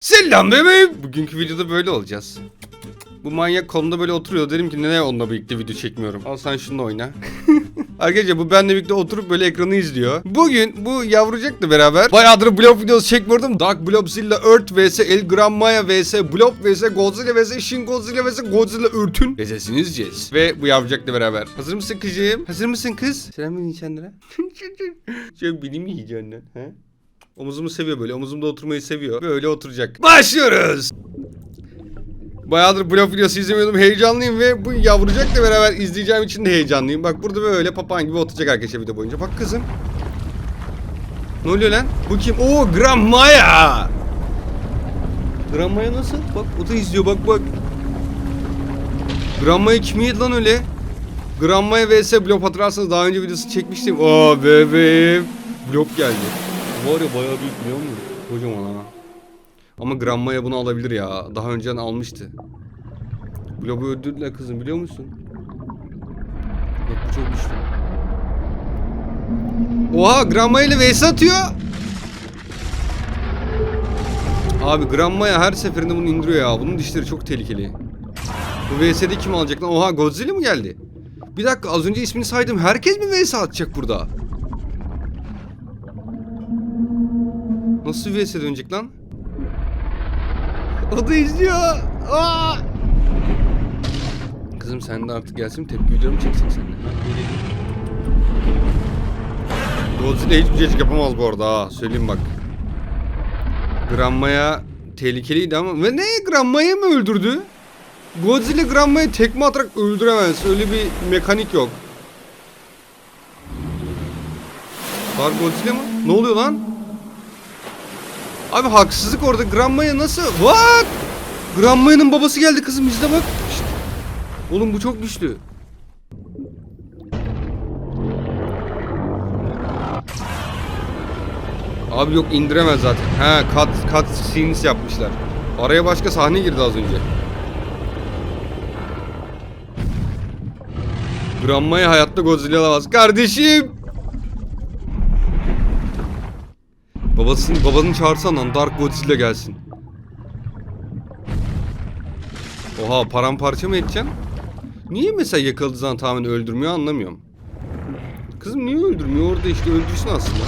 Selam bebeğim. Bugünkü videoda böyle olacağız. Bu manyak kolumda böyle oturuyor. Dedim ki neden onunla birlikte video çekmiyorum. Al sen şununla oyna. Arkadaşlar bu benimle birlikte oturup böyle ekranı izliyor. Bugün bu yavrucakla beraber bayağıdır Blob videosu çekmiyordum. Dark Blobzilla Earth vs El Granmaya vs Blob vs Godzilla vs Shin Godzilla vs Godzilla Earth'ün vs'ini izleyeceğiz. Ve bu yavrucakla beraber. Hazır mısın kızım? Hazır mısın kız? Selam insanlara. Şöyle bilim yiyeceksin lan. He? Omuzumu seviyor böyle. Omuzumda oturmayı seviyor. Böyle oturacak. Başlıyoruz. Bayağıdır blog videosu izlemiyordum. Heyecanlıyım ve bu yavrucakla beraber izleyeceğim için de heyecanlıyım. Bak burada böyle papağan gibi oturacak arkadaşlar video boyunca. Bak kızım. Ne oluyor lan? Bu kim? Oo Grammaya. Grammaya nasıl? Bak o da izliyor bak bak. Grammaya kim yedi lan öyle? Grammaya vs Blob hatırlarsanız daha önce videosu çekmiştim. Oo bebeğim. Blob geldi. Var ya bayağı büyük biliyor musun? Kocaman ha. Ama Grammaya bunu alabilir ya. Daha önceden almıştı. Blob'u öldürdüler kızım biliyor musun? Bak bu çok güçlü. Oha Grammaya ile vs atıyor. Abi Grammaya her seferinde bunu indiriyor ya. Bunun dişleri çok tehlikeli. Bu vs'de kim alacak lan? Oha Godzilla mı geldi? Bir dakika az önce ismini saydım. Herkes mi vs atacak burada? Nasıl vs dönecek lan? O da izliyor. Aa! Kızım sen de artık gelsin tepki videomu çeksin seninle. Godzilla hiçbir şey yapamaz bu arada ha. Söyleyeyim bak. Grammaya tehlikeliydi ama. Ve ne? Grammaya mı öldürdü? Godzilla Gramma'yı tekme atarak öldüremez. Öyle bir mekanik yok. Var Godzilla mı? Ne oluyor lan? Abi haksızlık orada. Grammaya nasıl? What? Grammaya'nın babası geldi kızım izle bak. Şşt. Oğlum bu çok güçlü. Abi yok indiremez zaten. He cut, cut scenes yapmışlar. Araya başka sahne girdi az önce. Grammaya hayatta Godzilla alamaz. Kardeşim! Babasını, babanın çağırsan lan Dark Godzilla gelsin. Oha paramparça mı edeceksin? Niye mesela yakaladığı zaman tamamen öldürmüyor anlamıyorum. Kızım niye öldürmüyor orada işte öldürsün aslında.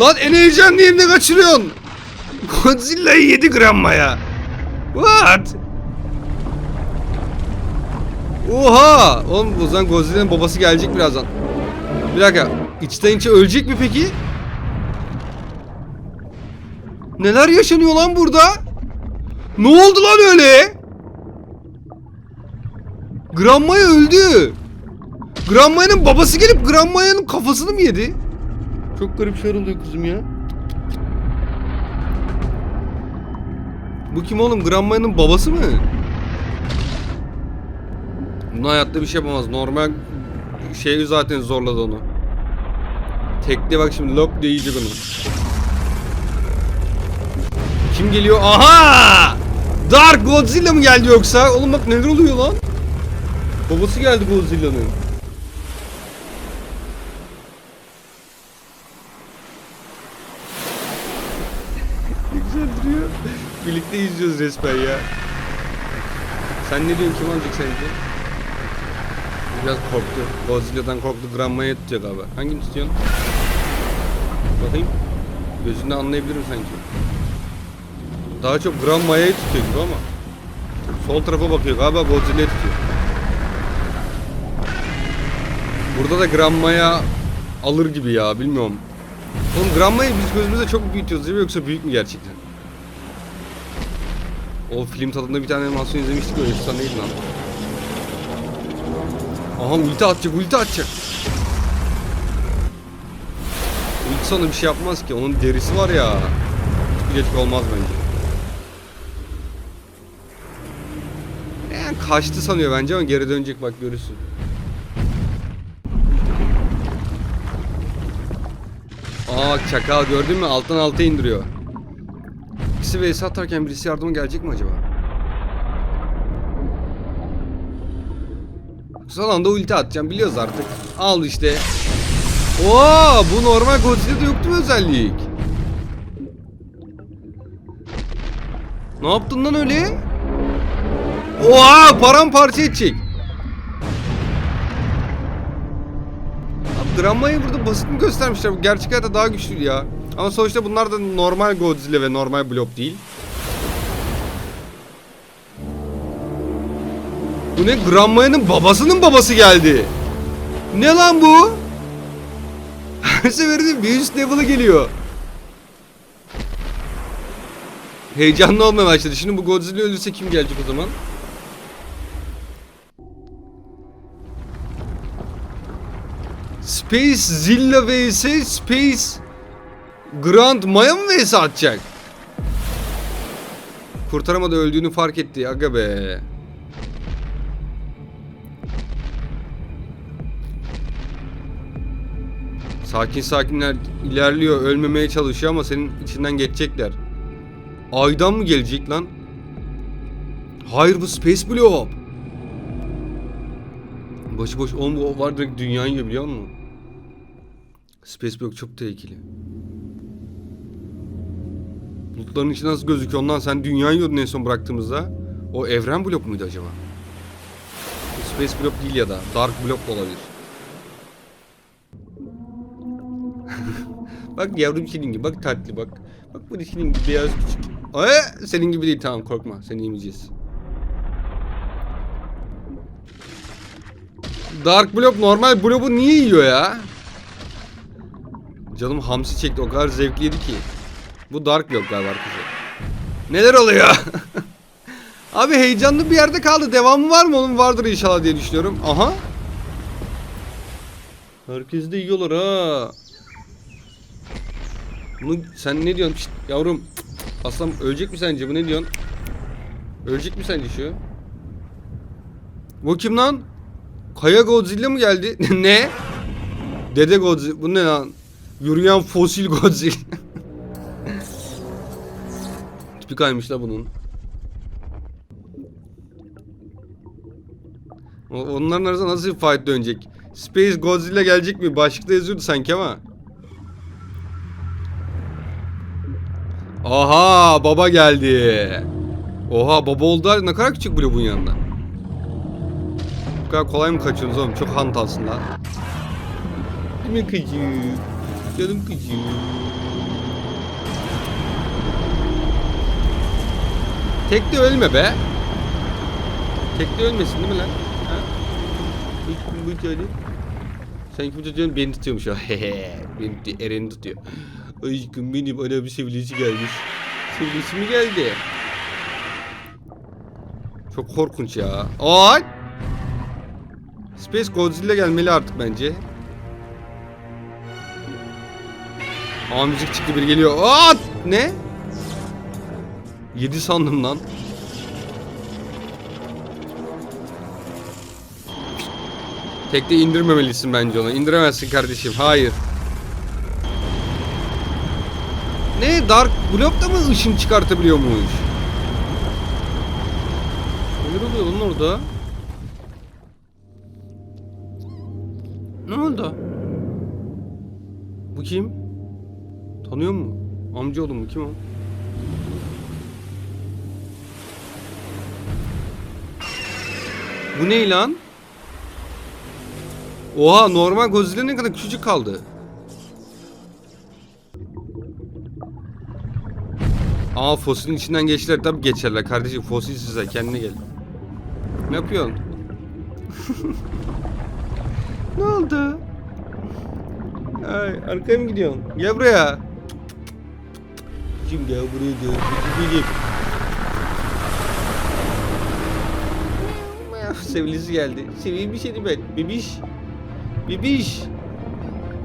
Lan en heyecanlıyım ne kaçırıyorsun? Godzilla'yı 7 grammaya. What? Oha! Oğlum o zaman Godzilla'nın babası gelecek birazdan. Bir dakika. İçten içe ölecek mi peki? Neler yaşanıyor lan burada? Ne oldu lan öyle? Granmaya öldü. Granmaya'nın babası gelip Granmaya'nın kafasını mı yedi? Çok garip şeyler oluyor kızım ya. Bu kim oğlum? Granmaya'nın babası mı? Bunun hayatta bir şey yapamaz. Normal şey zaten zorladı onu. Tekli bak şimdi diye yiyecek onu. Kim geliyor? Aha! Dark Godzilla mı geldi yoksa? Oğlum bak neler oluyor lan? Babası geldi Godzilla'nın. ne güzel duruyor. Birlikte izliyoruz resmen ya. Sen ne diyorsun kim alacak sence? Biraz korktu. Godzilla'dan korktu. Granma'ya tutacak abi. Hangini tutuyorsun? Bakayım. Gözünden anlayabilirim sanki. Daha çok Granmaya'yı tutuyor gibi ama. Sol tarafa bakıyor. Galiba Godzilla'yı tutuyor. Burada da Granmaya alır gibi ya. Bilmiyorum. Oğlum Granmaya'yı biz gözümüzde çok büyütüyoruz değil mi? Yoksa büyük mü gerçekten? O film tadında bir tane animasyon izlemiştik öyle efsaneydi lan. Aha ulti atacak ulti atacak. Sana bir şey yapmaz ki onun derisi var ya. Hiçbir geçik olmaz bence. Yani kaçtı sanıyor bence ama geri dönecek bak görürsün. Aa çakal gördün mü alttan alta indiriyor. İkisi vs atarken birisi yardıma gelecek mi acaba? Son anda ulti atacağım biliyoruz artık. Al işte. Oo, bu normal Godzilla'da yoktu mu özellik? Ne yaptın lan öyle? Oha paramparça edecek. Abi Granma'yı burada basit mi göstermişler? Bu gerçek hayatta daha güçlü ya. Ama sonuçta bunlar da normal Godzilla ve normal blob değil. Bu ne? Granmaya'nın babasının babası geldi. Ne lan bu? Her seferinde bir üst level'a geliyor. Heyecanlı olmaya başladı. Şimdi bu Godzilla ölürse kim gelecek o zaman? Space Zilla vs Space Grand Maya mı vs atacak? Kurtaramadı öldüğünü fark etti. Aga be. Sakin sakinler ilerliyor, ölmemeye çalışıyor ama senin içinden geçecekler. Aydan mı gelecek lan? Hayır bu Space Blob. Başıboş oğlum bu var direkt dünyayı yiyor biliyor musun? Space Blob çok tehlikeli. Bulutların içi nasıl gözüküyor ondan sen dünyayı yiyordun en son bıraktığımızda. O evren blok muydu acaba? Space Blob değil ya da Dark Blob da olabilir. Bak yavrum senin gibi bak tatlı bak. Bak bu da senin gibi beyaz küçük. Ay, senin gibi değil tamam korkma seni yemeyeceğiz. Dark Blob normal Blob'u niye yiyor ya? Canım hamsi çekti o kadar zevkliydi ki. Bu Dark Blob galiba arkadaşlar. Neler oluyor? Abi heyecanlı bir yerde kaldı. Devamı var mı? Onun vardır inşallah diye düşünüyorum. Aha. Herkes de yiyorlar ha. Bunu sen ne diyorsun? Şşt, yavrum. Aslan ölecek mi sence? Bu ne diyorsun? Ölecek mi sence şu? Bu kim lan? Kaya Godzilla mı geldi? ne? Dede Godzilla. Bu ne lan? Yürüyen fosil Godzilla. Tipi kaymış la bunun. Onların arasında nasıl bir fight dönecek? Space Godzilla gelecek mi? Başlıkta yazıyordu sanki ama. Aha baba geldi. Oha baba oldu ne kadar küçük bu bunun yanında. Bu kadar kolay mı kaçıyorsunuz oğlum? Çok hantalsın lan. Değil mi kızım? Canım kızım. Tek de ölme be. Tek de ölmesin değil mi lan? Hiç bu tane. Sanki bu çocuğun beni tutuyormuş o. Hehe. Beni tutuyor. Eren'i tutuyor. Aşkım benim ana bir sevgilisi gelmiş. Sevgilisi mi geldi? Çok korkunç ya. Ay! Space Godzilla gelmeli artık bence. Aa müzik çıktı biri geliyor. Aa! Ne? Yedi sandım lan. Tekte indirmemelisin bence onu. İndiremezsin kardeşim. Hayır. Ne? Dark Blob da mı ışın çıkartabiliyormuş? Neler oluyor lan orada? Ne oldu? Bu kim? Tanıyor mu? Amcaoğlu mu? Kim o? Bu ne lan? Oha normal Godzilla ne kadar küçücük kaldı. Aa fosilin içinden geçtiler tabi geçerler kardeşim fosil size kendine gel. Ne yapıyorsun? ne oldu? Ay arkaya mı gidiyorsun? Gel buraya. Kim gel buraya gel. Gidip Sevgilisi geldi. Seveyim bir şeydi ben. Bibiş. Bibiş.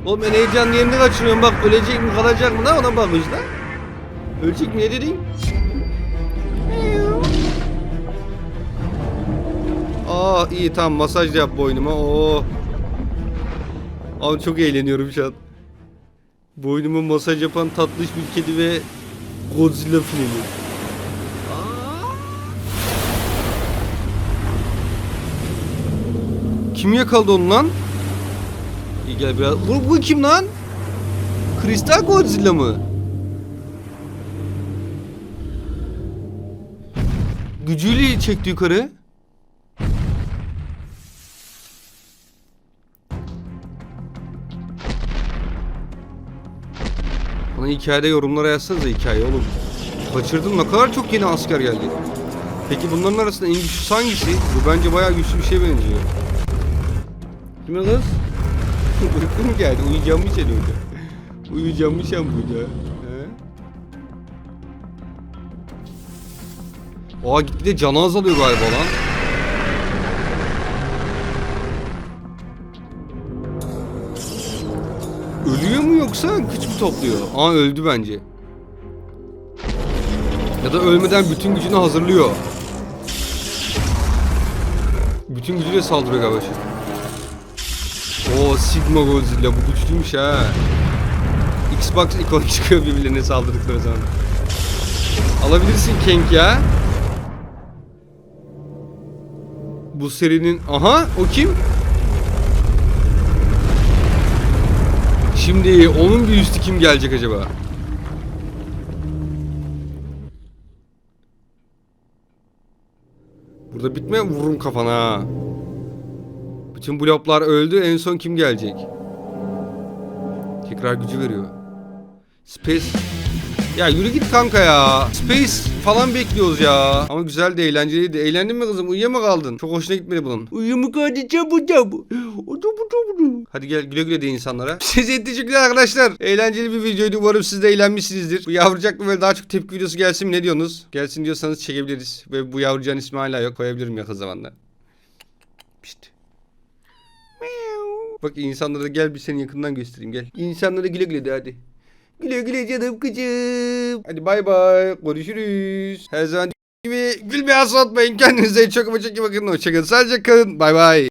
Oğlum ben heyecanlı yerini kaçırıyorum bak ölecek mi kalacak mı da ona bakmış lan. Ölecek mi ne dedin? Aa iyi tamam masaj yap boynuma. Oo. Abi çok eğleniyorum şu an. Boynuma masaj yapan tatlış bir kedi ve Godzilla filmi. Kim yakaladı onu lan? İyi gel biraz. Bu, bu kim lan? Kristal Godzilla mı? Gücüyle çekti yukarı. Bana hikayede yorumlara yazsanıza hikaye oğlum. Kaçırdım ne kadar çok yeni asker geldi. Peki bunların arasında en güçlüsü hangisi? Bu bence bayağı güçlü bir şeye benziyor. Kim kız? Uyku mu geldi? Uyuyacağım mı sen orada? Uyuyacağım mı sen burada? Aa gitgide canı azalıyor galiba lan. Ölüyor mu yoksa güç mü topluyor? Aa öldü bence. Ya da ölmeden bütün gücünü hazırlıyor. Bütün gücüyle saldırıyor galiba şimdi. Oo Sigma Godzilla bu güçlüymüş ha. Xbox ikonu çıkıyor birbirlerine saldırdıkları zaman. Alabilirsin Kenk ya. Bu serinin... Aha o kim? Şimdi onun bir üstü kim gelecek acaba? Burada bitme vururum kafana. Bütün bloklar öldü. En son kim gelecek? Tekrar gücü veriyor. Space... Ya yürü git kanka ya. Space falan bekliyoruz ya. Ama güzel de eğlenceliydi. Eğlendin mi kızım? Uyuya mı kaldın? Çok hoşuna gitmedi bunun. Uyuya mı kaldı? Çabu çabu. Hadi gel güle güle de insanlara. Size teşekkürler arkadaşlar. Eğlenceli bir videoydu. Umarım siz de eğlenmişsinizdir. Bu yavrucakla böyle daha çok tepki videosu gelsin mi? Ne diyorsunuz? Gelsin diyorsanız çekebiliriz. Ve bu yavrucağın ismi hala yok. Koyabilirim yakın zamanda. Pişt. Bak insanlara gel bir seni yakından göstereyim gel. İnsanlara güle güle de hadi. Güle güle canım kızım. Hadi bay bay. Görüşürüz. Her zaman gibi gülmeyi asla unutmayın. Kendinize çok ama çok iyi bakın. Hoşçakalın. Sadece kalın. Bay bay.